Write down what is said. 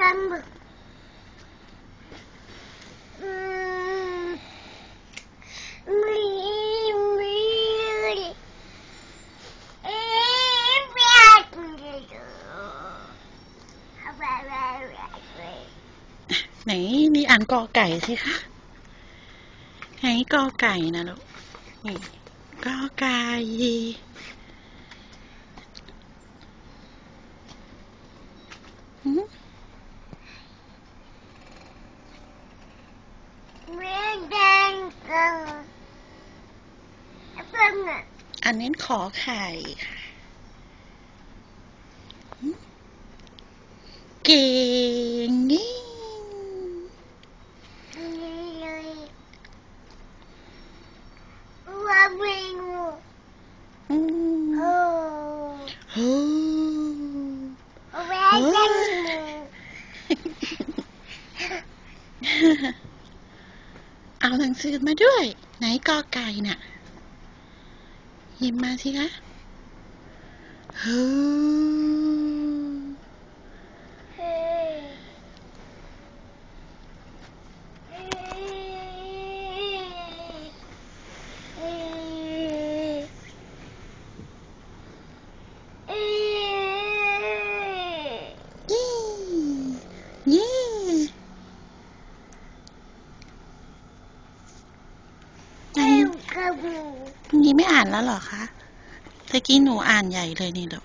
กันอืมมีมีเอ๊ะแบกไหนนี่อ่านกอไก่สิคะไหนกอไก่นะลูกนี่กอไก่หืม เรียนแดงกันเป็น อันนี้ขอไข่ค่ะเก่งนี่เลยว่าวิ่งอืมโอ้โอ้แม่จังเอาหนังสือมาด้วย ไหนกอไก่น่ะ หยิบมาสิคะฮูเฮ้เยี่ยี่อั นี้ไม่อ่านแล้วเหรอคะตะกี้หนูอ่านใหญ่เลยนี่ลูก